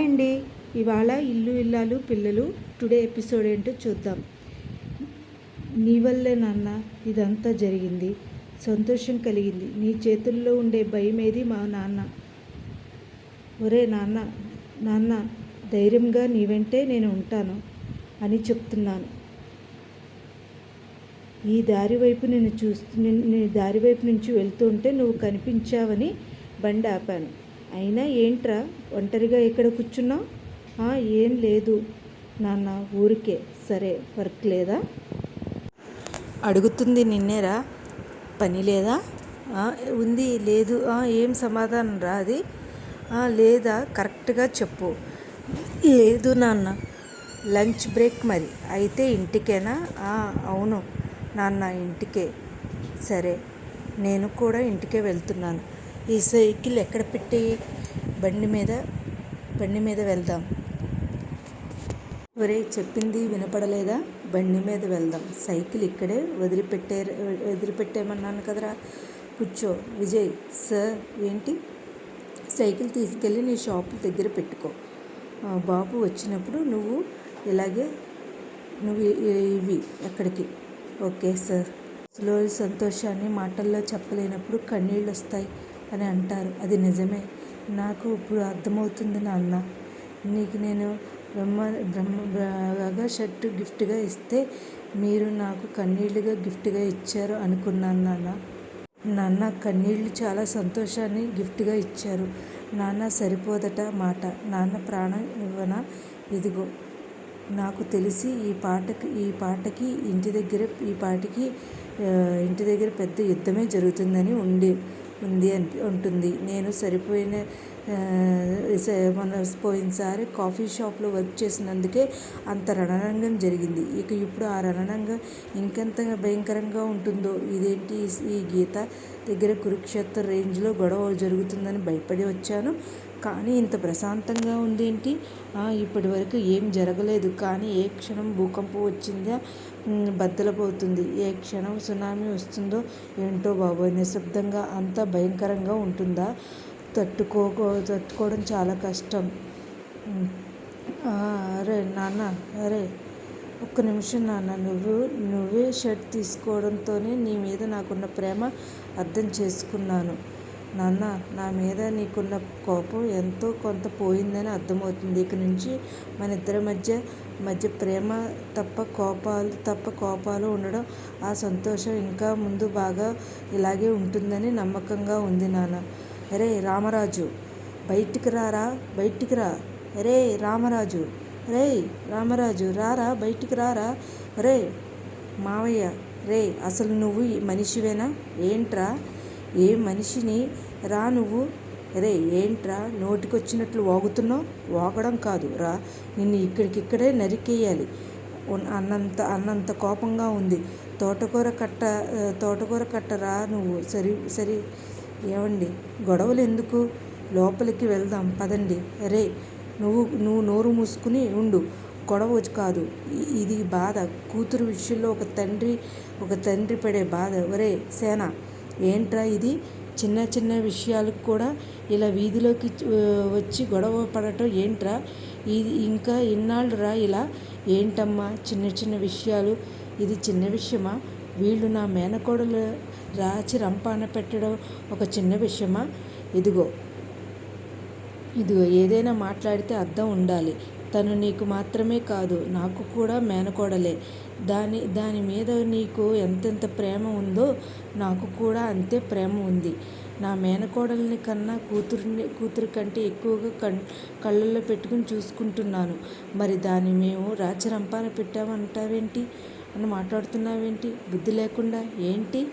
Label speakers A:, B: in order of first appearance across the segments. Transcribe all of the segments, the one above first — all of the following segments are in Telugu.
A: హాయ్ అండి. ఇవాళ ఇల్లు ఇల్లాలు పిల్లలు టుడే ఎపిసోడ్ ఏంటో చూద్దాం. నీ వల్లే నాన్న ఇదంతా జరిగింది. సంతోషం కలిగింది. నీ చేతుల్లో ఉండే భయం ఏది మా నాన్న. ఒరే నాన్న నాన్న ధైర్యంగా నీ వెంటే నేను ఉంటాను అని చెప్తున్నాను. ఈ దారి వైపు నేను చూస్తూ నేను నీ దారి వైపు నుంచి వెళ్తూ ఉంటే నువ్వు కనిపించావని బండి ఆపాను. అయినా ఏంట్రా? ఒంటరిగా ఎక్కడ కూర్చున్నావు? ఏం లేదు. నాన్న ఊరికే. సరే వర్క్ లేదా? అడుగుతుంది నిన్నేరా? పని లేదా? ఉంది లేదు. ఏం సమాధానం రా అది? లేదా? కరెక్ట్గా చెప్పు. లేదు నాన్న. లంచ్ బ్రేక్ మరి. అయితే ఇంటికేనా? అవును. నాన్న ఇంటికే. సరే. నేను కూడా ఇంటికే వెళ్తున్నాను. ఈ సైకిల్ ఎక్కడ పెట్టి బండి మీద బండి మీద వెళ్దాం? ఒరే చెప్పింది వినపడలేదా? బండి మీద వెళ్దాం. సైకిల్ ఇక్కడే వదిలిపెట్టే వదిలిపెట్టేమన్నాను కదరా. కూర్చో. విజయ్ సార్ ఏంటి? సైకిల్ తీసుకెళ్ళి నీ షాప్ దగ్గర పెట్టుకో. బాబు వచ్చినప్పుడు నువ్వు ఇలాగే నువ్వు ఇవి ఎక్కడికి ఓకే సార్. స్లో సంతోషాన్ని మాటల్లో చెప్పలేనప్పుడు కన్నీళ్ళు వస్తాయి అని అంటారు. అది నిజమే. నాకు ఇప్పుడు అర్థమవుతుంది నాన్న. నీకు నేను బ్రహ్మ బ్రహ్మ షర్టు గిఫ్ట్గా ఇస్తే మీరు నాకు కన్నీళ్ళుగా గిఫ్ట్గా ఇచ్చారు అనుకున్నాను నాన్న. నాన్న కన్నీళ్ళు చాలా సంతోషాన్ని గిఫ్ట్గా ఇచ్చారు. నాన్న సరిపోదట మాట. నాన్న ప్రాణం ఇవ్వన? ఇదిగో నాకు తెలిసి ఈ పాటకి ఈ పాటకి ఇంటి దగ్గర ఈ పాటకి ఇంటి దగ్గర పెద్ద యుద్ధమే జరుగుతుందని ఉండే. ఉంది అని ఉంటుంది. నేను సరిపోయిన మన స- పోయినసారి కాఫీ షాప్లో వర్క్ చేసినందుకే అంత రణరంగం జరిగింది. ఇక ఇప్పుడు ఆ రణరంగం ఇంకెంత భయంకరంగా ఉంటుందో ఇదేంటి ఈ గీత దగ్గర కురుక్షేత్ర రేంజ్లో గొడవ జరుగుతుందని భయపడి వచ్చాను. కానీ ఇంత ప్రశాంతంగా ఉందేంటి? ఇప్పటి వరకు ఏం జరగలేదు. కానీ ఏ క్షణం భూకంపం వచ్చిందా? బద్దలపోతుంది. ఏ క్షణం సునామీ వస్తుందో ఏంటో బాబోయ్ నిశ్శబ్దంగా అంత భయంకరంగా ఉంటుందా? తట్టుకో తట్టుకోవడం చాలా కష్టం. అరే నాన్న అరే ఒక్క నిమిషం నాన్న. నువ్వు నువ్వే షర్ట్ తీసుకోవడంతోనే నీ మీద నాకున్న ప్రేమ అర్థం చేసుకున్నాను. నాన్న నా మీద నీకున్న కోపం ఎంతో కొంత పోయిందని అర్థమవుతుంది. ఇక నుంచి మన ఇద్దరి మధ్య మధ్య ప్రేమ తప్ప కోపాలు తప్ప కోపాలు ఉండడం ఆ సంతోషం ఇంకా ముందు బాగా ఇలాగే ఉంటుందని నమ్మకంగా ఉంది నాన్న. అరే రామరాజు బయటికి రారా? బయటికి రా. అరే రామరాజు రే రామరాజు రారా? బయటికి రారా? రే మావయ్య రే అసలు నువ్వు మనిషివేనా? ఏంట్రా? ఏ మనిషిని రా నువ్వు? రే ఏంట్రా? నోటికొచ్చినట్లు వాగుతున్నావు? వాగడం కాదు. రా నిన్ను ఇక్కడికిక్కడే నరికేయాలి. అన్నంత అన్నంత కోపంగా ఉంది. తోటకూర కట్ట తోటకూర కట్ట రా నువ్వు? సరి సరి ఏమండి గొడవలు ఎందుకు లోపలికి వెళ్దాం పదండి. రే నువ్వు నువ్వు నోరు మూసుకుని ఉండు. గొడవ కాదు. ఇది బాధ. కూతురు విషయంలో ఒక తండ్రి ఒక తండ్రి పడే బాధ. ఒరే సేనా ఏంట్రా ఇది? చిన్న చిన్న విషయాలకు కూడా ఇలా వీధిలోకి వచ్చి గొడవ పడటం ఏంట్రా? ఇది ఇంకా ఇన్నాళ్ళు రా ఇలా? ఏంటమ్మా చిన్న చిన్న విషయాలు? ఇది చిన్న విషయమా? వీళ్ళు నా మేనకోడలు రాచి రంపాన పెట్టడం ఒక చిన్న విషయమా? ఇదిగో. ఇదిగో ఏదైనా మాట్లాడితే అర్థం ఉండాలి. తను నీకు మాత్రమే కాదు నాకు కూడా మేనకోడలే. దాని దాని మీద నీకు ఎంతెంత ప్రేమ ఉందో నాకు కూడా అంతే ప్రేమ ఉంది. నా మేనకోడల్ని కన్నా కూతురిని కూతురి కంటే ఎక్కువగా కన్ కళ్ళల్లో పెట్టుకుని చూసుకుంటున్నాను. మరి దాన్ని మేము రాచరంపాన పెట్టామంటావేంటి? అని మాట్లాడుతున్నావేంటి? బుద్ధి లేకుండా ఏంటి?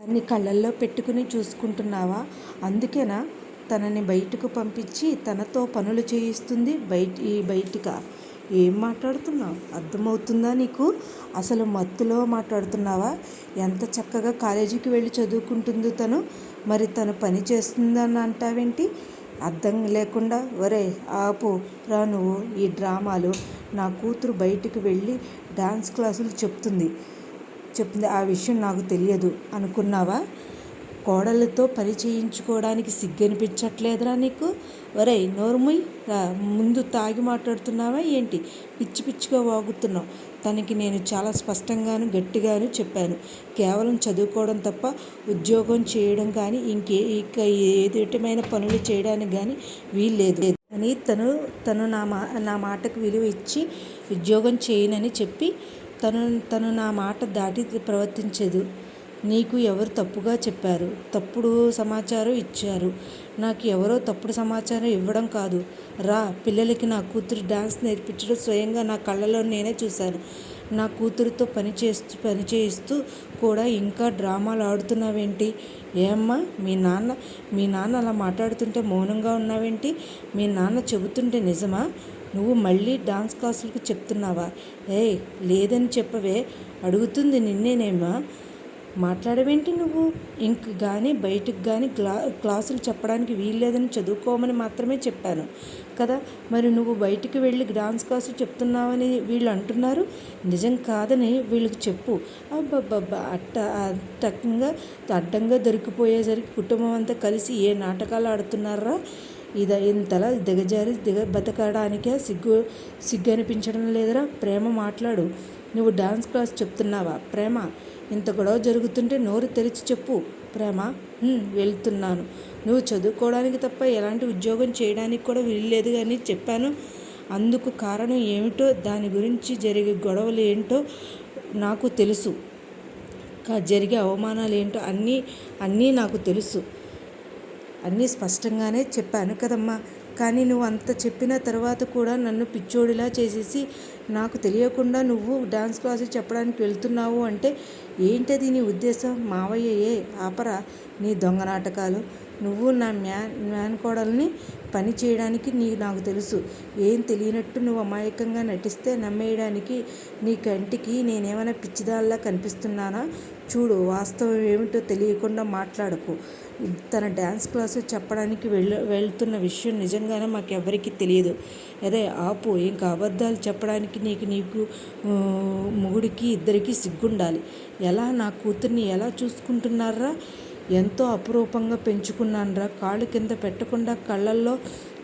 A: దాన్ని కళ్ళల్లో పెట్టుకుని చూసుకుంటున్నావా? అందుకేనా తనని బయటకు పంపించి తనతో పనులు చేయిస్తుంది బయట ఈ బయటిక. ఏం మాట్లాడుతున్నావు? అర్థమవుతుందా నీకు? అసలు మత్తులో మాట్లాడుతున్నావా? ఎంత చక్కగా కాలేజీకి వెళ్ళి చదువుకుంటుందో తను. మరి తను పని చేస్తుందని అంటావేంటి? అర్థం లేకుండా ఒరే ఆపు రా నువ్వు ఈ డ్రామాలు. నా కూతురు బయటికి వెళ్ళి డాన్స్ క్లాసులు చెప్తుంది. చెప్తుంది ఆ విషయం నాకు తెలియదు అనుకున్నావా? కోడళ్ళతో పరిచయించుకోవడానికి సిగ్గనిపించట్లేదురా నీకు? ఒరే నోరుముయ్ ముందు తాగి మాట్లాడుతున్నావా ఏంటి? పిచ్చి పిచ్చిగా వాగుతున్నావు. తనకి నేను చాలా స్పష్టంగాను గట్టిగాను చెప్పాను. కేవలం చదువుకోవడం తప్ప ఉద్యోగం చేయడం కానీ ఇంకే ఇక ఏదిటమైన పనులు చేయడానికి కానీ వీల్లేదు. అని తను తను నా మా నా మాటకు విలువ ఇచ్చి ఉద్యోగం చేయనని చెప్పి తను తను నా మాట దాటి ప్రవర్తించదు. నీకు ఎవరు తప్పుగా చెప్పారు? తప్పుడు సమాచారం ఇచ్చారు. నాకు ఎవరో తప్పుడు సమాచారం ఇవ్వడం కాదు. రా పిల్లలకి నా కూతురు డ్యాన్స్ నేర్పించడం స్వయంగా నా కళ్ళలో నేనే చూశాను. నా కూతురుతో పని చేస్తూ పని చేయిస్తూ కూడా ఇంకా డ్రామాలు ఆడుతున్నావేంటి? ఏమ్మా మీ నాన్న మీ నాన్న అలా మాట్లాడుతుంటే మౌనంగా ఉన్నావేంటి? మీ నాన్న చెబుతుంటే నిజమా? నువ్వు మళ్ళీ డాన్స్ క్లాసులకు చెప్తున్నావా? ఏయ్ లేదని చెప్పవే. అడుగుతుంది నిన్నేనేమా మాట్లాడవేంటి నువ్వు? ఇంక్ కానీ బయటకు కానీ క్లా క్లాసులు చెప్పడానికి వీల్లేదని చదువుకోమని మాత్రమే చెప్పాను. కదా? మరి నువ్వు బయటికి వెళ్ళి డాన్స్ క్లాసులు చెప్తున్నావని వీళ్ళు అంటున్నారు? నిజం కాదని వీళ్ళకి చెప్పు. అబ్బబ్బబ్బా! అట్ట అట్టంగా అడ్డంగా దొరికిపోయేసరికి కుటుంబం అంతా కలిసి ఏ నాటకాలు ఆడుతున్నారా? ఇది ఇంతలా దిగజారి దిగ బతకడానికే? సిగ్గు సిగ్గు అనిపించడం లేదురా? ప్రేమ మాట్లాడు. నువ్వు డాన్స్ క్లాస్ చెప్తున్నావా? ప్రేమ? ఇంత గొడవ జరుగుతుంటే నోరు తెరిచి చెప్పు ప్రేమ. వెళ్తున్నాను. నువ్వు చదువుకోవడానికి తప్ప ఎలాంటి ఉద్యోగం చేయడానికి కూడా వీల్లేదు అని చెప్పాను. అందుకు కారణం ఏమిటో దాని గురించి జరిగే గొడవలు ఏంటో నాకు తెలుసు. జరిగే అవమానాలు ఏంటో అన్నీ అన్నీ నాకు తెలుసు. అన్నీ స్పష్టంగానే చెప్పాను కదమ్మా. కానీ నువ్వు అంత చెప్పిన తర్వాత కూడా నన్ను పిచ్చోడిలా చేసేసి నాకు తెలియకుండా నువ్వు డాన్స్ క్లాసు చెప్పడానికి వెళ్తున్నావు అంటే ఏంటది నీ ఉద్దేశం? మావయ్య ఏ ఆపరా నీ దొంగ నాటకాలు. నువ్వు నా మ్యాన్ మ్యాన్కోడల్ని పని చేయడానికి నీ నాకు తెలుసు. ఏం తెలియనట్టు నువ్వు అమాయకంగా నటిస్తే నమ్మేయడానికి నీ కంటికి నేనేమైనా పిచ్చిదాల్లా కనిపిస్తున్నానా? చూడు వాస్తవం ఏమిటో తెలియకుండా మాట్లాడకు. తన డ్యాన్స్ క్లాసు చెప్పడానికి వెళ్ళ వెళ్తున్న విషయం నిజంగానే మాకెవ్వరికీ తెలియదు. అదే ఆపు ఇంకా అబద్ధాలు చెప్పడానికి నీకు నీకు మొగుడికి ఇద్దరికి సిగ్గుండాలి. ఎలా నా కూతుర్ని ఎలా చూసుకుంటున్నారా? ఎంతో అపురూపంగా పెంచుకున్నానురా. కాళ్ళు కింద పెట్టకుండా కళ్ళల్లో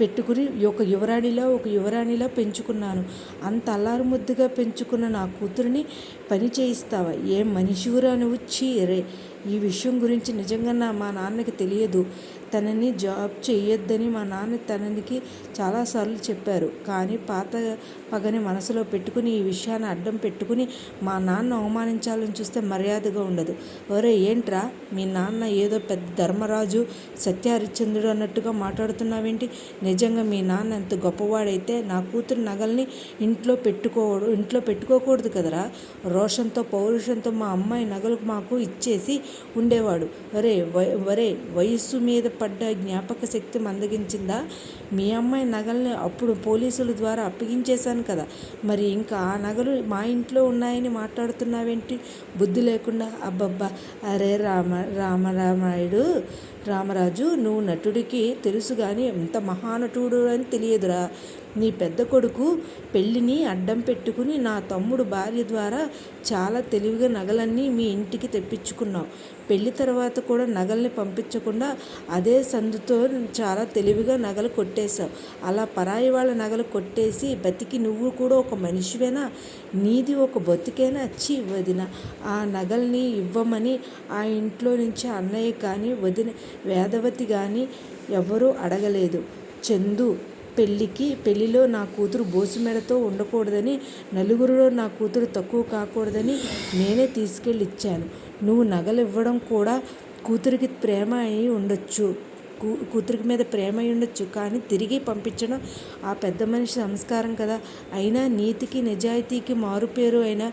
A: పెట్టుకుని ఒక యువరాణిలా ఒక యువరాణిలా పెంచుకున్నాను. అంత అల్లారు ముద్దుగా పెంచుకున్న నా కూతురిని పని చేయిస్తావా? ఏ మనిషివురా నువ్వు? చీరే ఈ విషయం గురించి నిజంగా నా మా నాన్నకి తెలియదు. తనని జాబ్ చేయొద్దని మా నాన్న తనకి చాలాసార్లు చెప్పారు. కానీ పాత పగని మనసులో పెట్టుకుని ఈ విషయాన్ని అడ్డం పెట్టుకుని మా నాన్న అవమానించాలని చూస్తే మర్యాదగా ఉండదు. ఒరే ఏంట్రా? మీ నాన్న ఏదో పెద్ద ధర్మరాజు సత్యహరిశ్చంద్రుడు అన్నట్టుగా మాట్లాడుతున్నావేంటి? నిజంగా మీ నాన్న ఎంత గొప్పవాడైతే నా కూతురు నగల్ని ఇంట్లో పెట్టుకో ఇంట్లో పెట్టుకోకూడదు కదరా? రోషంతో పౌరుషంతో మా అమ్మాయి నగలు మాకు ఇచ్చేసి ఉండేవాడు. ఒరే వరే వయస్సు మీద పడ్డ జ్ఞాపక శక్తి మందగించిందా? మీ అమ్మాయి నగల్ని అప్పుడు పోలీసుల ద్వారా అప్పగించేశాను కదా. మరి ఇంకా ఆ నగలు మా ఇంట్లో ఉన్నాయని మాట్లాడుతున్నావేంటి? బుద్ధి లేకుండా అబ్బబ్బా అరే రామ రామరామాయుడు రామరాజు నువ్వు నటుడికి తెలుసు కానీ ఎంత మహానటుడు అని తెలియదురా. నీ పెద్ద కొడుకు పెళ్ళిని అడ్డం పెట్టుకుని నా తమ్ముడు భార్య ద్వారా చాలా తెలివిగా నగలన్నీ మీ ఇంటికి తెప్పించుకున్నావు. పెళ్ళి తర్వాత కూడా నగల్ని పంపించకుండా అదే సందుతో చాలా తెలివిగా నగలు కొట్టేశావు. అలా పరాయి వాళ్ళ నగలు కొట్టేసి బతికి నువ్వు కూడా ఒక మనిషివేనా? నీది ఒక బతికేనా? వచ్చి వదిన. ఆ నగల్ని ఇవ్వమని ఆ ఇంట్లో నుంచి అన్నయ్య కానీ వదిన వేదవతి కానీ ఎవరూ అడగలేదు. చందు పెళ్ళికి పెళ్ళిలో నా కూతురు బోసుమెడతో ఉండకూడదని నలుగురిలో నా కూతురు తక్కువ కాకూడదని నేనే తీసుకెళ్ళి ఇచ్చాను నువ్వు నగలు ఇవ్వడం కూడా కూతురికి ప్రేమ అయి ఉండొచ్చు. కూతురికి మీద ప్రేమ ఉండొచ్చు కానీ తిరిగి పంపించడం ఆ పెద్ద మనిషి సంస్కారం కదా. అయినా నీతికి నిజాయితీకి మారుపేరు అయిన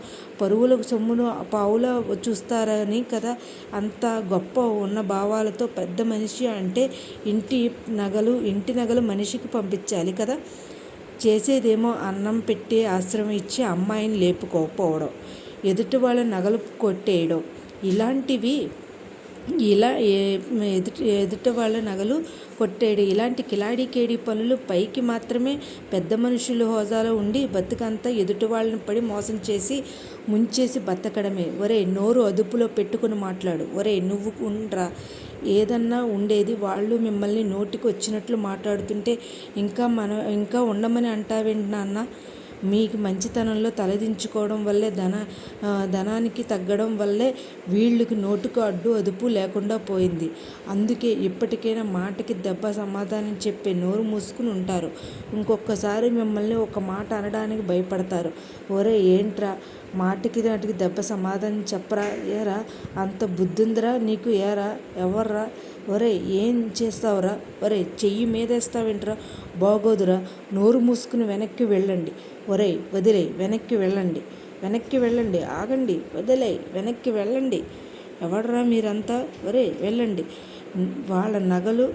A: పరువుల సొమ్మును పావుల చూస్తారని కదా. అంత గొప్ప ఉన్న భావాలతో పెద్ద మనిషి అంటే ఇంటి నగలు ఇంటి నగలు మనిషికి పంపించాలి కదా. చేసేదేమో అన్నం పెట్టి ఆశ్రమం ఇచ్చి అమ్మాయిని లేపుకోకపోవడం ఎదుటి వాళ్ళ నగలు కొట్టేయడం ఇలాంటివి ఇలా ఎదుటి ఎదుటి వాళ్ళ నగలు కొట్టేడు. ఇలాంటి కిలాడి కేడి పనులు పైకి మాత్రమే పెద్ద మనుషులు హోదాలో ఉండి బతుకంతా ఎదుటి వాళ్ళని పడి మోసం చేసి ముంచేసి బతకడమే. ఒరే నోరు అదుపులో పెట్టుకుని మాట్లాడు. ఒరే నువ్వు ఉండ్రా. ఏదన్నా ఉండేది వాళ్ళు మిమ్మల్ని నోటికి వచ్చినట్లు మాట్లాడుతుంటే ఇంకా మన ఇంకా ఉండమని అంటావేంటి నాన్న? మీకు మంచితనంలో తలదించుకోవడం వల్లే ధన ధనానికి తగ్గడం వల్లే వీళ్ళకి నోటుకు అడ్డు అదుపు లేకుండా పోయింది. అందుకే ఇప్పటికైనా మాటకి దెబ్బ సమాధానం చెప్పే నోరు మూసుకుని ఉంటారు. ఇంకొకసారి మిమ్మల్ని ఒక మాట అనడానికి భయపడతారు. ఒరే ఏంట్రా? మాటకి నాటికి దెబ్బ సమాధానం చెప్పరా? ఏరా? అంత బుద్ధుందిరా నీకు? ఏరా? ఎవర్రా? ఒరే ఏం చేస్తావురా? ఒరే చెయ్యి మీదేస్తావేంట్రా? బాగోదురా. నోరు మూసుకుని వెనక్కి వెళ్ళండి. ఒరే వదిలే వెనక్కి వెళ్ళండి వెనక్కి వెళ్ళండి ఆగండి వదిలే వెనక్కి వెళ్ళండి. ఎవడరా మీరంతా? ఒరే వెళ్ళండి. వాళ్ళ నగలు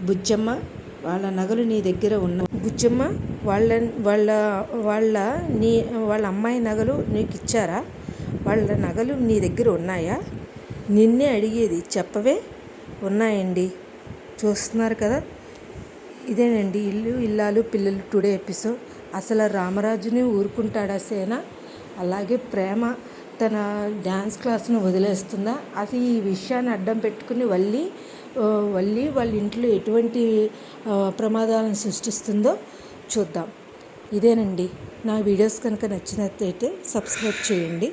A: బుచ్చమ్మ వాళ్ళ నగలు నీ దగ్గర ఉన్న బుచ్చమ్మ వాళ్ళ వాళ్ళ వాళ్ళ నీ వాళ్ళ అమ్మాయి నగలు నీకు ఇచ్చారా? వాళ్ళ నగలు నీ దగ్గర ఉన్నాయా? నిన్నే అడిగేది చెప్పవే ఉన్నాయండి. చూస్తున్నారు కదా? ఇదేనండి ఇల్లు ఇల్లాలు పిల్లలు టుడే ఎపిసోడ్ అసలు రామరాజుని ఊరుకుంటాడా సేన? అలాగే ప్రేమ తన డ్యాన్స్ క్లాస్ను వదిలేస్తుందా? అది ఈ విషయాన్ని అడ్డం పెట్టుకుని వల్లి ఆ, వల్లి వాళ్ళ ఇంట్లో ఎటువంటి ప్రమాదాలను సృష్టిస్తుందో చూద్దాం. ఇదేనండి. నా వీడియోస్ కనుక నచ్చినట్లయితే సబ్స్క్రైబ్ చేయండి.